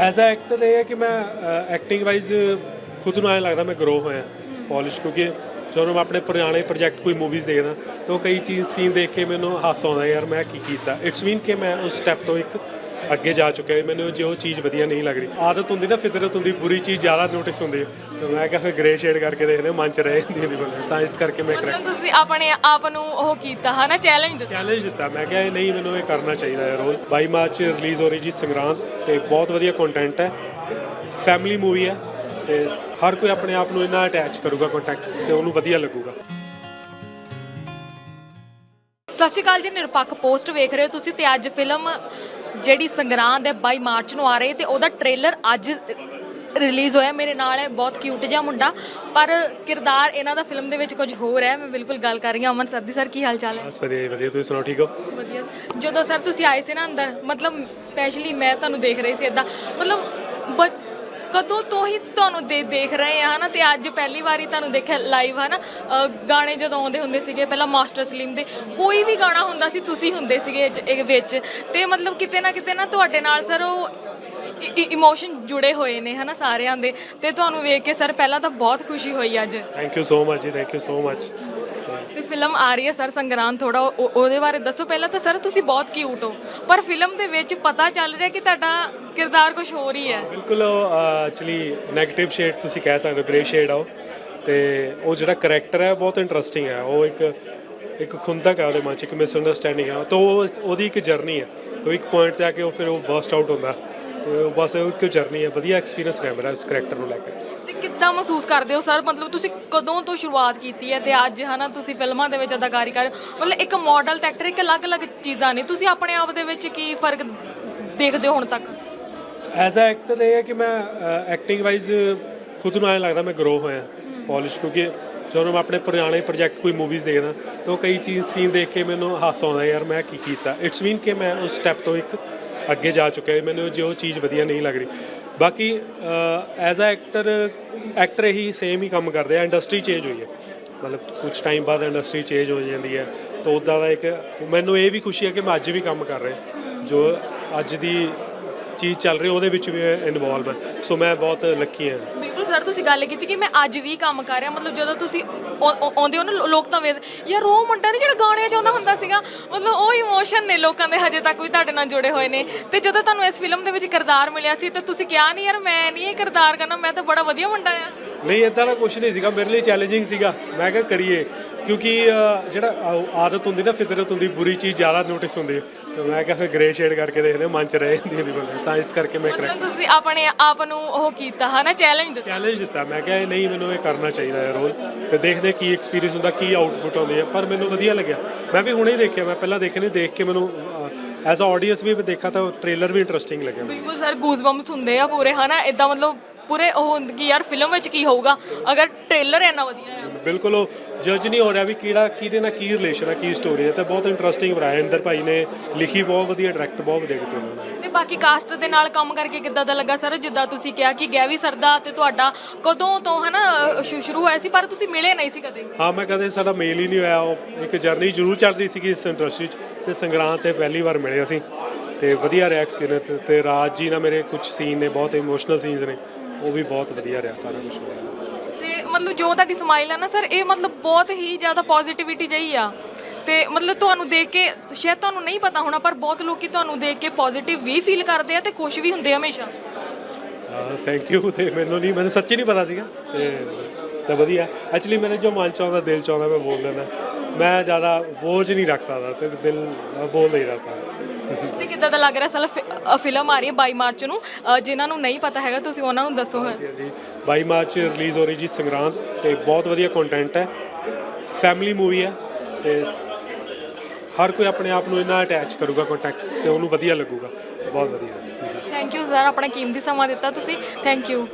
As a actor ਇਹ ਹੈ ਕਿ ਮੈਂ ਐਕਟਿੰਗ ਵਾਈਜ਼ ਖੁਦ ਨੂੰ ਐਂ ਲੱਗਦਾ ਮੈਂ ਗਰੋ ਹੋਇਆ ਪੋਲਿਸ਼ ਕਿਉਂਕਿ ਜਦੋਂ ਮੈਂ ਆਪਣੇ ਪੁਰਾਣੇ ਪ੍ਰੋਜੈਕਟ ਕੋਈ ਮੂਵੀਜ਼ ਦੇਖਦਾ, ਤਾਂ ਉਹ ਕਈ ਚੀਜ਼ ਸੀਨ ਦੇਖ ਕੇ ਮੈਨੂੰ ਹਾਸਾ ਆਉਂਦਾ, ਯਾਰ ਮੈਂ ਕੀ ਕੀਤਾ? ਇਟਸ ਮੀਨ ਕਿ ਮੈਂ ਉਸ ਸਟੈਪ ਤੋਂ ਇੱਕ ਅੱਗੇ ਜਾ ਚੁੱਕਿਆ ਮੈਨੂੰ ਜੇ ਉਹ ਚੀਜ਼ ਵਧੀਆ ਨਹੀਂ ਲੱਗ ਰਹੀ। ਆਦਤ ਹੁੰਦੀ ਨਾ ਫਿਤਰਤ ਹੁੰਦੀ ਬੁਰੀ ਚੀਜ਼ ਜ਼ਿਆਦਾ ਨੋਟਿਸ ਹੁੰਦੀ ਹੈ। ਸੋ ਮੈਂ ਕਿਹਾ ਫਿਰ ਗ੍ਰੇ ਸ਼ੇਡ ਕਰਕੇ ਦੇਖਦੇ ਮਨ ਚ ਰਹੇ ਹੁੰਦੀ ਹੈ ਬੰਦੇ ਤਾਂ ਇਸ ਕਰਕੇ ਮੈਂ ਮਤਲਬ ਤੁਸੀਂ ਆਪਣੇ ਆਪ ਨੂੰ ਉਹ ਕੀਤਾ ਹਨਾ ਚੈਲੰਜ ਦਿੱਤਾ? ਚੈਲੰਜ ਦਿੱਤਾ। ਮੈਂ ਕਿਹਾ ਇਹ ਨਹੀਂ ਮੈਨੂੰ ਇਹ ਕਰਨਾ ਚਾਹੀਦਾ ਹੈ ਰੋਲ 22 ਮਾਰਚ ਰਿਲੀਜ਼ ਹੋ ਰਹੀ ਜੀ ਸੰਗਰਾਂਦ ਤੇ ਬਹੁਤ ਵਧੀਆ ਕੰਟੈਂਟ ਹੈ। ਫੈਮਿਲੀ ਮੂਵੀ ਹੈ ਤੇ ਹਰ ਕੋਈ ਆਪਣੇ ਆਪ ਨੂੰ ਇਹਨਾਂ ਅਟੈਚ ਕਰੂਗਾ ਕੰਟੈਕਟ ਤੇ ਉਹਨੂੰ ਵਧੀਆ ਲੱਗੂਗਾ। ਸਤਿ ਸ਼੍ਰੀ ਅਕਾਲ ਜੀ ਨਿਰਪੱਖ ਪੋਸਟ ਵੇਖ ਰਹੇ ਹੋ ਤੁਸੀਂ ਤੇ ਅੱਜ ਫਿਲਮ ਜਿਹੜੀ ਸੰਗਰਾਂਦ ਹੈ 22 ਮਾਰਚ ਨੂੰ ਆ ਰਹੀ ਤੇ ਉਹਦਾ ਟ੍ਰੇਲਰ ਅੱਜ ਰਿਲੀਜ਼ ਹੋਇਆ। ਮੇਰੇ ਨਾਲ ਹੈ ਬਹੁਤ ਕਿਊਟ ਜਿਹਾ ਮੁੰਡਾ। ਪਰ ਕਿਰਦਾਰ ਇਹਨਾਂ ਦਾ ਫਿਲਮ ਦੇ ਵਿੱਚ ਕੁਝ ਹੋਰ ਹੈ। ਮੈਂ ਬਿਲਕੁਲ ਗੱਲ ਕਰ ਰਹੀ ਹਾਂ। ਅਮਨ ਸਰਦੀ ਸਰ ਕੀ ਹਾਲ ਚਾਲ ਹੈ? ਬਸ ਵਧੀਆ ਜੀ, ਵਧੀਆ। ਤੁਸੀਂ ਸੁਣਾਓ ਠੀਕ ਹੋ? ਵਧੀਆ। ਜਦੋਂ ਸਰ ਤੁਸੀਂ ਆਏ ਸੀ ਨਾ ਅੰਦਰ ਮਤਲਬ ਸਪੈਸ਼ਲੀ ਮੈਂ ਤੁਹਾਨੂੰ ਦੇਖ ਰਹੀ ਸੀ ਇਦਾਂ ਮਤਲਬ ਕਦੋਂ ਤੋਂ ਹੀ ਤੁਹਾਨੂੰ ਦੇ ਦੇਖ ਰਹੇ ਆ ਹਨਾ? ਤੇ ਅੱਜ ਪਹਿਲੀ ਵਾਰੀ ਤੁਹਾਨੂੰ ਦੇਖਿਆ ਲਾਈਵ ਹਨਾ? ਅ, ਗਾਣੇ ਜਦੋਂ ਆਉਂਦੇ ਹੁੰਦੇ ਸੀਗੇ ਪਹਿਲਾਂ ਮਾਸਟਰ ਸਲੀਮ ਦੇ ਕੋਈ ਵੀ ਗਾਣਾ ਹੁੰਦਾ ਸੀ ਤੁਸੀਂ ਹੁੰਦੇ ਸੀਗੇ ਇਹ 'ਚ- ਇਹ ਵਿੱਚ। ਤੇ ਮਤਲਬ ਕਿਤੇ ਨਾ ਕਿਤੇ ਨਾ ਤੁਹਾਡੇ ਨਾਲ ਸਰ ਉਹ ਇਮੋਸ਼ਨ ਜੁੜੇ ਹੋਏ ਨੇ ਹਨਾ ਸਾਰਿਆਂ ਦੇ। ਤੇ ਤੁਹਾਨੂੰ ਵੇਖ ਕੇ ਸਰ ਪਹਿਲਾਂ ਤਾਂ ਬਹੁਤ ਖੁਸ਼ੀ ਹੋਈ ਅੱਜ। ਥੈਂਕ ਯੂ ਸੋ ਮਚ ਜੀ thank you so much film ਆ ਰਹੀ ਹੈ ਸਰ ਸੰਗਰਾਮ ਥੋੜਾ ਉਹਦੇ ਬਾਰੇ ਦੱਸੋ। ਪਹਿਲਾਂ ਤਾਂ ਸਰ ਤੁਸੀਂ ਬਹੁਤ ਕਿਊਟ ਹੋ। ਪਰ ਫਿਲਮ ਦੇ ਵਿੱਚ ਪਤਾ ਚੱਲ ਰਿਹਾ ਕਿ ਤੁਹਾਡਾ ਕਿਰਦਾਰ ਕੁਝ ਹੋਰ ਹੀ ਹੈ। ਬਿਲਕੁਲ ਐਕਚੁਅਲੀ 네ਗੇਟਿਵ ਸ਼ੇਡ ਤੁਸੀਂ ਕਹਿ ਸਕਦੇ ਹੋ ਗ੍ਰੇ ਸ਼ੇਡ ਆਓ ਉਹ। ਤੇ ਉਹ ਜਿਹੜਾ ਕਰੈਕਟਰ ਹੈ ਬਹੁਤ ਇੰਟਰਸਟਿੰਗ ਹੈ। ਉਹ ਇੱਕ ਇੱਕ ਖੁੰਦਕ ਹੈ ਉਹਦੇ ਮਨ ਚ, ਇੱਕ ਮਿਸਅੰਡਰਸਟੈਂਡਿੰਗ ਹੈ। ਤਾਂ ਉਹ, ਉਹਦੀ ਇੱਕ ਜਰਨੀ ਹੈ। ਕੋਈ ਇੱਕ ਪੁਆਇੰਟ ਤੇ ਆ ਕੇ ਉਹ ਫਿਰ ਉਹ ਬਸਟ ਆਊਟ ਹੁੰਦਾ। ਤੇ ਬਸ ਉਹ ਇੱਕ ਜਰਨੀ ਹੈ। ਵਧੀਆ ਐਕਸਪੀਰੀਅੰਸ ਰਿਹਾ ਮੇਰਾ ਉਸ ਕਰੈਕਟਰ ਨੂੰ ਲੈ ਕੇ। ਕਿੱਦਾਂ ਮਹਿਸੂਸ ਕਰਦੇ ਹੋ ਸਰ? ਮਤਲਬ ਤੁਸੀਂ ਕਦੋਂ ਤੋਂ ਸ਼ੁਰੂਆਤ ਕੀਤੀ ਹੈ ਤੇ ਅੱਜ ਹਨਾ ਤੁਸੀਂ ਫਿਲਮਾਂ ਦੇ ਵਿੱਚ ਅਦਾਕਾਰੀ ਕਰ ਰਹੇ ਹੋ? ਮਤਲਬ ਇੱਕ ਮਾਡਲ ਤੇ ਐਕਟਰ ਇੱਕ ਅਲੱਗ-ਅਲੱਗ ਚੀਜ਼ਾਂ ਨੇ। ਤੁਸੀਂ ਆਪਣੇ ਆਪ ਦੇ ਵਿੱਚ ਕੀ ਫ਼ਰਕ ਦੇਖਦੇ ਹੋ ਹੁਣ ਤੱਕ? ਐਜ਼ ਅ ਐਕਟਰ ਇਹ ਹੈ ਕਿ ਮੈਂ ਐਕਟਿੰਗ ਵਾਈਜ਼ ਖੁਦ ਨੂੰ ਐਂ ਲੱਗਦਾ ਮੈਂ ਗਰੋ ਹੋਇਆ ਪੋਲਿਸ਼ ਕਿਉਂਕਿ ਜਦੋਂ ਮੈਂ ਆਪਣੇ ਪੁਰਾਣੇ ਪ੍ਰੋਜੈਕਟ ਕੋਈ ਮੂਵੀਜ਼ ਦੇਖਦਾ, ਤਾਂ ਉਹ ਕਈ ਚੀਜ਼ ਸੀਨ ਦੇਖ ਕੇ ਮੈਨੂੰ ਹਾਸਾ ਆਉਂਦਾ, ਯਾਰ ਮੈਂ ਕੀ ਕੀਤਾ? ਇਟਸ ਮੀਨ ਕਿ ਮੈਂ ਉਸ ਸਟੈਪ ਤੋਂ ਇੱਕ ਅੱਗੇ ਜਾ ਚੁੱਕਿਆ, ਮੈਨੂੰ ਜੇ ਉਹ ਚੀਜ਼ ਵਧੀਆ ਨਹੀਂ ਲੱਗ ਰਹੀ। ਬਾਕੀ ਐਜ਼ ਅ ਐਕਟਰ ਐਕਟਰ ਹੀ ਸੇਮ ਹੀ ਕੰਮ ਕਰਦੇ ਆ ਇੰਡਸਟਰੀ ਚੇਂਜ ਹੋਈ ਹੈ। ਮਤਲਬ ਕੁਝ ਟਾਈਮ ਬਾਅਦ ਇੰਡਸਟਰੀ ਚੇਂਜ ਹੋ ਜਾਂਦੀ ਹੈ। ਤਾਂ ਉੱਦਾਂ ਦਾ ਇੱਕ, ਮੈਨੂੰ ਇਹ ਵੀ ਖੁਸ਼ੀ ਹੈ ਕਿ ਮੈਂ ਅੱਜ ਵੀ ਕੰਮ ਕਰ ਰਿਹਾ, ਜੋ ਅੱਜ ਦੀ ਚੀਜ਼ ਚੱਲ ਰਹੀ, ਉਹਦੇ ਵਿੱਚ ਵੀ ਇਨਵੋਲਵ ਹੈ ਸੋ ਮੈਂ ਬਹੁਤ ਲੱਕੀ ਹਾਂ। ਬਿਲਕੁਲ ਸਰ ਤੁਸੀਂ ਗੱਲ ਕੀਤੀ ਕਿ ਮੈਂ ਅੱਜ ਵੀ ਕੰਮ ਕਰ ਰਿਹਾ, ਮਤਲਬ ਜਦੋਂ ਤੁਸੀਂ ਆਉਂਦੇ ਹੋ ਨਾ ਲੋਕ ਤਾਂ ਵੇਦ ਯਾਰ ਉਹ ਮੁੰਡਾ ਨਹੀਂ ਜਿਹੜਾ ਗਾਣਿਆਂ 'ਚ ਆਉਂਦਾ ਹੁੰਦਾ ਸੀਗਾ, ਮਤਲਬ ਉਹ ਇਮੋਸ਼ਨ ਨੇ ਲੋਕਾਂ ਦੇ ਹਜੇ ਤੱਕ ਵੀ ਤੁਹਾਡੇ ਨਾਲ ਜੁੜੇ ਹੋਏ ਨੇ। ਤੇ ਜਦੋਂ ਤੁਹਾਨੂੰ ਇਸ ਫਿਲਮ ਦੇ ਵਿੱਚ ਕਿਰਦਾਰ ਮਿਲਿਆ ਸੀ, ਤਾਂ ਤੁਸੀਂ ਕਿਹਾ ਨਹੀਂ ਯਾਰ ਮੈਂ ਨਹੀਂ ਇਹ ਕਿਰਦਾਰ ਕਰਨਾ, ਮੈਂ ਤਾਂ ਬੜਾ ਵਧੀਆ ਮੁੰਡਾ ਆ ਨਹੀਂ ਇਦਾਂ ਦਾ ਕੁਝ ਨਹੀਂ ਸੀਗਾ। ਮੇਰੇ ਲਈ ਚੈਲੰਜਿੰਗ ਸੀਗਾ। ਮੈਂ ਕਿਹਾ ਕਰੀਏ। ਕਿਉਂਕਿ ਜਿਹੜਾ ਆ- ਆਦਤ ਹੁੰਦੀ ਨਾ ਫਿਤਰਤ ਹੁੰਦੀ ਬੁਰੀ ਚੀਜ਼ ਜ਼ਿਆਦਾ ਨੋਟਿਸ ਹੁੰਦੀ ਹੈ। ਸੋ ਮੈਂ ਕਿਹਾ ਫਿਰ ਗ੍ਰੇ ਸ਼ੇਡ ਕਰਕੇ ਦੇਖਦੇ ਮਨ ਚ ਰਹੇ ਹੁੰਦੀ ਹੈ ਬੰਦੇ ਤਾਂ ਇਸ ਕਰਕੇ ਮੈਂ ਮਤਲਬ ਤੁਸੀਂ ਆਪਣੇ ਆਪ ਨੂੰ ਉਹ ਕੀਤਾ ਹਨਾ? ਚੈਲੰਜ ਦਿੱਤਾ। ਚੈਲੰਜ ਦਿੱਤਾ। ਮੈਂ ਕਿਹਾ ਨਹੀਂ ਮੈਨੂੰ ਇਹ ਕਰਨਾ ਚਾਹੀਦਾ ਹੈ ਰੋਲ। ਤੇ ਦੇਖਦੇ ਕੀ ਐਕਸਪੀਰੀਅੰਸ ਹੁੰਦਾ ਕੀ ਆਊਟਪੁੱਟ ਆਉਂਦੀ ਹੈ। ਪਰ ਮੈਨੂੰ ਵਧੀਆ ਲੱਗਿਆ। ਮੈਂ ਵੀ ਹੁਣੇ ਹੀ ਦੇਖਿਆ। ਮੈਂ ਪਹਿਲਾਂ ਦੇਖੇ ਨਹੀਂ ਦੇਖ ਕੇ ਮੈਨੂੰ ਐਜ਼ ਅ ਆਡੀਅנס ਵੀ ਦੇਖਾ ਤਾਂ ਟ੍ਰੇਲਰ ਵੀ ਇੰਟਰਸਟਿੰਗ ਲੱਗਿਆ। ਬਿਲਕੁਲ ਸਰ ਗੂਜ਼ਬੰਪਸ ਹੁੰਦੇ ਆ ਪੂਰੇ ਹਨਾ? ਇਦਾਂ ਮਤਲਬ ਪੂਰੇ ਉਹ ਹੁੰਦੇ ਕਿ ਯਾਰ ਫਿਲਮ ਵਿੱਚ ਕੀ ਹੋਊਗਾ? ਅਗਰ ਟ੍ਰੇਲਰ ਇੰਨਾ ਵਧੀਆ ਹੈ ਬਿਲਕੁਲ ਉਹ ਜੱਜ ਨਹੀਂ ਹੋ ਰਿਹਾ ਵੀ ਕਿਹੜਾ ਕਿਹਦੇ ਨਾਲ ਕੀ ਰਿਲੇਸ਼ਨ ਹੈ ਕੀ ਸਟੋਰੀ ਹੈ ਤੇ ਬਹੁਤ ਇੰਟਰਸਟਿੰਗ ਬਣਾਇਆ ਇੰਦਰ ਭਾਈ ਨੇ। ਲਿਖੀ ਬਹੁਤ ਵਧੀਆ ਡਾਇਰੈਕਟ ਬਹੁਤ ਵਧੀਆ ਕੀਤੀ ਉਹਨਾਂ ਨੇ। ਤੇ ਬਾਕੀ ਕਾਸਟ ਦੇ ਨਾਲ ਕੰਮ ਕਰਕੇ ਕਿੱਦਾਂ ਦਾ ਲੱਗਾ ਸਰ? ਜਿੱਦਾਂ ਤੁਸੀਂ ਕਿਹਾ ਕਿ ਗੈਵੀ ਸਰ ਦਾ ਤੇ ਤੁਹਾਡਾ ਕਦੋਂ ਤੋਂ ਹਨਾ ਸ਼ੁ- ਸ਼ੁਰੂ ਹੋਇਆ ਸੀ ਪਰ ਤੁਸੀਂ ਮਿਲੇ ਨਹੀਂ ਸੀ ਕਦੇ। ਹਾਂ ਮੈਂ ਕਦੇ ਸਾਡਾ ਮੇਲ ਹੀ ਨਹੀਂ ਹੋਇਆ। ਉਹ ਇੱਕ ਜਰਨੀ ਜ਼ਰੂਰ ਚੱਲ ਰਹੀ ਸੀਗੀ ਇਸ ਇੰਡਸਟਰੀ 'ਚ ਤੇ ਸੰਗਰਾਂਦ ਤੇ ਪਹਿਲੀ ਵਾਰ ਮਿਲੇ ਅਸੀਂ। ਤੇ ਵਧੀਆ ਰਿਹਾ ਐਕਸਪੀਰੀਅੰਸ ਤੇ ਰਾਜ ਜੀ ਨਾਲ ਮੇਰੇ ਕੁਝ ਸੀਨ ਨੇ ਬਹੁਤ ਇਮੋਸ਼ਨਲ ਸੀਨਸ ਨੇ। ਉਹ ਵੀ ਬਹੁਤ ਵਧੀਆ ਰਿਹਾ ਸਾਰਾ ਕੁਝ ਤੇ ਮਤਲਬ ਜੋ ਤੁਹਾਡੀ ਸਮਾਈਲ ਹੈ ਨਾ ਸਰ ਇਹ ਮਤਲਬ ਬਹੁਤ ਹੀ ਜ਼ਿਆਦਾ ਪੋਜ਼ਿਟਿਵਿਟੀ ਜਈ ਆ। ਤੇ ਮਤਲਬ ਤੁਹਾਨੂੰ ਦੇਖ ਕੇ ਸ਼ਾਇਦ ਤੁਹਾਨੂੰ ਨਹੀਂ ਪਤਾ ਹੋਣਾ ਪਰ ਬਹੁਤ ਲੋਕੀ ਤੁਹਾਨੂੰ ਦੇਖ ਕੇ ਪੋਜ਼ਿਟਿਵ ਵੀ ਫੀਲ ਕਰਦੇ ਆ ਤੇ ਖੁਸ਼ ਵੀ ਹੁੰਦੇ ਆ ਹਮੇਸ਼ਾ। ਥੈਂਕ ਯੂ ਤੇ ਮੈਨੂੰ ਨਹੀਂ ਮੈਨੂੰ ਸੱਚੀ ਨਹੀਂ ਪਤਾ ਸੀਗਾ। ਤੇ ਤਾਂ ਵਧੀਆ। ਐਕਚੁਅਲੀ ਮੈਨੂੰ ਜੋ ਮਨ ਚ ਆਉਂਦਾ ਦਿਲ ਚ ਆਉਂਦਾ ਮੈਂ ਬੋਲ ਦਿੰਦਾ। ਮੈਂ ਜ਼ਿਆਦਾ ਬੋਝ ਨਹੀਂ ਰੱਖ ਸਕਦਾ ਤੇ ਦਿਲ ਬੋਲ ਨਹੀਂ ਰੱਖਦਾ ਤੇ ਕਿੱਦਾਂ ਦਾ ਲੱਗ ਰਿਹਾ ਸਲ ਫਿਲਮ ਆ ਰਹੀ ਹੈ 22 ਮਾਰਚ ਨੂੰ? ਅ, ਜਿਨ੍ਹਾਂ ਨੂੰ ਨਹੀਂ ਪਤਾ ਹੈਗਾ ਤੁਸੀਂ ਉਹਨਾਂ ਨੂੰ ਦੱਸੋ ਜੀ ਜੀ 22 ਮਾਰਚ ਰਿਲੀਜ਼ ਹੋ ਰਹੀ ਜੀ ਸੰਗਰਾਂਦ ਤੇ ਬਹੁਤ ਵਧੀਆ ਕੰਟੈਂਟ ਹੈ। ਫੈਮਿਲੀ ਮੂਵੀ ਹੈ ਤੇ ਸ- ਹਰ ਕੋਈ ਆਪਣੇ ਆਪ ਨੂੰ ਇਹਨਾਂ ਅਟੈਚ ਕਰੂਗਾ ਕੰਟੈਕਟ ਤੇ ਉਹਨੂੰ ਵਧੀਆ ਲੱਗੂਗਾ। ਬਹੁਤ ਵਧੀਆ। ਥੈਂਕ ਯੂ ਸਰ ਆਪਣਾ ਕੀਮਤੀ ਸਮਾਂ ਦਿੱਤਾ ਤੁਸੀਂ। Thank you